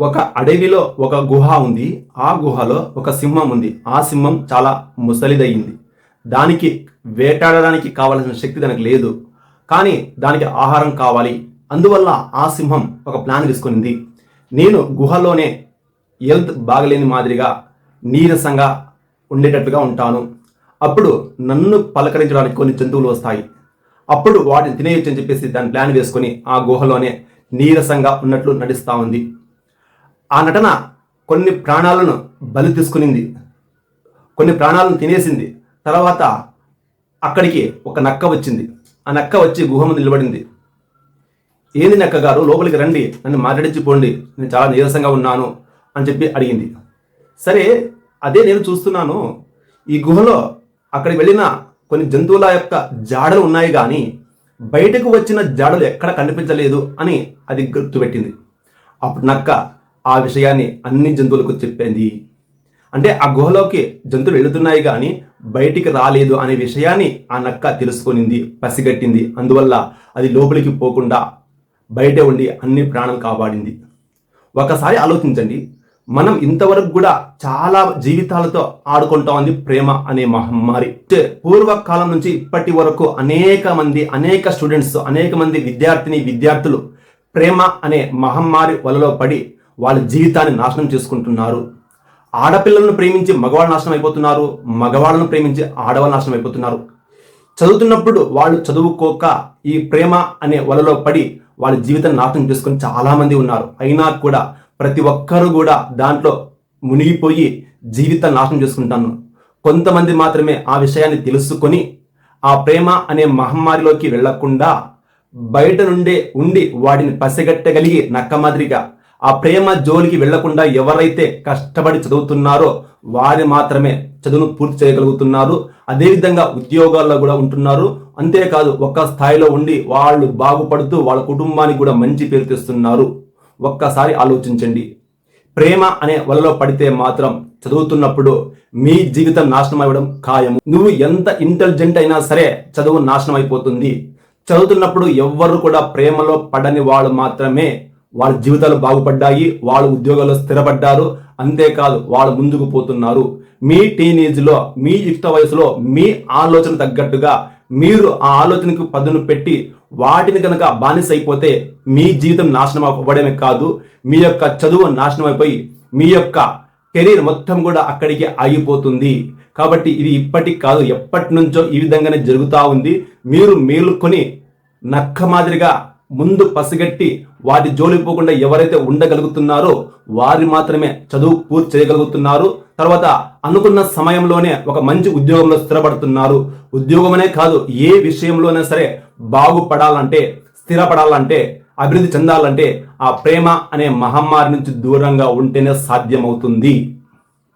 ఒక అడవిలో ఒక గుహ ఉంది. ఆ గుహలో ఒక సింహం ఉంది. ఆ సింహం చాలా ముసలిదయ్యింది దానికి వేటాడడానికి కావలసిన శక్తి దానికి లేదు. కానీ దానికి ఆహారం కావాలి. అందువల్ల ఆ సింహం ఒక ప్లాన్ తీసుకునింది. నేను గుహలోనే హెల్త్ బాగలేని మాదిరిగా నీరసంగా ఉండేటట్టుగా ఉంటాను. అప్పుడు నన్ను పలకరించడానికి కొన్ని జంతువులు వస్తాయి. అప్పుడు వాటిని తినేయొచ్చు అని చెప్పేసి దాని ప్లాన్ వేసుకొని ఆ గుహలోనే నీరసంగా ఉన్నట్లు నడుస్తూ ఉంది. ఆ నటన కొన్ని ప్రాణాలను బలి తీసుకునింది. కొన్ని ప్రాణాలను తినేసింది. తర్వాత అక్కడికి ఒక నక్క వచ్చింది. ఆ నక్క వచ్చి గుహ ముందు నిలబడింది. ఏంది నక్క గారు లోపలికి రండి. నన్ను మాట్లాడించిపోండి నేను చాలా నీరసంగా ఉన్నాను అని చెప్పి అడిగింది. సరే అదే నేను చూస్తున్నాను. ఈ గుహలో అక్కడికి వెళ్ళిన కొన్ని జంతువుల యొక్క జాడలు ఉన్నాయి కానీ బయటకు వచ్చిన జాడలు ఎక్కడ కనిపించలేదు అని అది గుర్తుపెట్టింది. అప్పుడు నక్క ఆ విషయాన్ని అన్ని జంతువులకు చెప్పింది. అంటే ఆ గుహలోకి జంతువులు వెళుతున్నాయి కానీ బయటికి రాలేదు అనే విషయాన్ని ఆ నక్క తెలుసుకొనింది పసిగట్టింది. అందువల్ల అది లోపలికి పోకుండా బయటే ఉండి అన్ని ప్రాణం కాపాడింది. ఒకసారి ఆలోచించండి మనం ఇంతవరకు కూడా చాలా జీవితాలతో ఆడుకుంటా ఉంది ప్రేమ అనే మహమ్మారి. పూర్వకాలం నుంచి ఇప్పటి వరకు అనేక మంది అనేక స్టూడెంట్స్ అనేక మంది విద్యార్థిని విద్యార్థులు ప్రేమ అనే మహమ్మారి వలలో పడి వాళ్ళ జీవితాన్ని నాశనం చేసుకుంటున్నారు. ఆడపిల్లలను ప్రేమించి మగవాళ్ళు నాశనం అయిపోతున్నారు. మగవాళ్ళను ప్రేమించి ఆడవాళ్ళు నాశనం అయిపోతున్నారు. చదువుతున్నప్పుడు వాళ్ళు చదువుకోక ఈ ప్రేమ అనే వలలో పడి వాళ్ళ జీవితం నాశనం చేసుకుని చాలామంది ఉన్నారు. అయినా కూడా ప్రతి ఒక్కరూ కూడా దాంట్లో మునిగిపోయి జీవితం నాశనం చేసుకుంటాను. కొంతమంది మాత్రమే ఆ విషయాన్ని తెలుసుకొని ఆ ప్రేమ అనే మహమ్మారిలోకి వెళ్ళకుండా బయట నుండే ఉండి వాటిని పసిగట్టగలిగి నక్క మాదిరిగా ఆ ప్రేమ జోలికి వెళ్ళకుండా ఎవరైతే కష్టపడి చదువుతున్నారో వారి మాత్రమే చదువును పూర్తి చేయగలుగుతున్నారు. అదేవిధంగా ఉద్యోగాల్లో కూడా ఉంటున్నారు. అంతేకాదు ఒక్క స్థాయిలో ఉండి వాళ్ళు బాగుపడుతూ వాళ్ళ కుటుంబానికి కూడా మంచి పేరు తెస్తున్నారు. ఒక్కసారి ఆలోచించండి. ప్రేమ అనే వలలో పడితే మాత్రం చదువుతున్నప్పుడు మీ జీవితం నాశనం అవ్వడం ఖాయం నువ్వు ఎంత ఇంటెలిజెంట్ అయినా సరే చదువు నాశనం అయిపోతుంది. చదువుతున్నప్పుడు ఎవ్వరు కూడా ప్రేమలో పడని వాళ్ళు మాత్రమే వాళ్ళ జీవితాలు బాగుపడ్డాయి వాళ్ళు ఉద్యోగాల్లో స్థిరపడ్డారు అంతేకాదు వాళ్ళు ముందుకు పోతున్నారు. మీ టీనేజ్లో మీ యుక్త వయసులో మీ ఆలోచన తగ్గట్టుగా మీరు ఆ ఆలోచనకు పదును పెట్టి వాటిని కనుక బానిస అయిపోతే మీ జీవితం నాశనం అవ్వడమే కాదు మీ యొక్క చదువు నాశనం అయిపోయి మీ యొక్క కెరీర్ మొత్తం కూడా అక్కడికి ఆగిపోతుంది. కాబట్టి ఇది ఇప్పటికి కాదు ఎప్పటి నుంచో ఈ విధంగానే జరుగుతూ ఉంది. మీరు మేలుకొని నక్క మాదిరిగా ముందు పసిగట్టి వాటి జోలిపోకుండా ఎవరైతే ఉండగలుగుతున్నారో వారి మాత్రమే చదువు పూర్తి చేయగలుగుతున్నారు. తర్వాత అనుకున్న సమయంలోనే ఒక మంచి ఉద్యోగంలో స్థిరపడుతున్నారు. ఉద్యోగమనే కాదు ఏ విషయంలోనే సరే బాగుపడాలంటే స్థిరపడాలంటే అభివృద్ధి చెందాలంటే ఆ ప్రేమ అనే మహమ్మారి నుంచి దూరంగా ఉంటేనే సాధ్యమవుతుంది.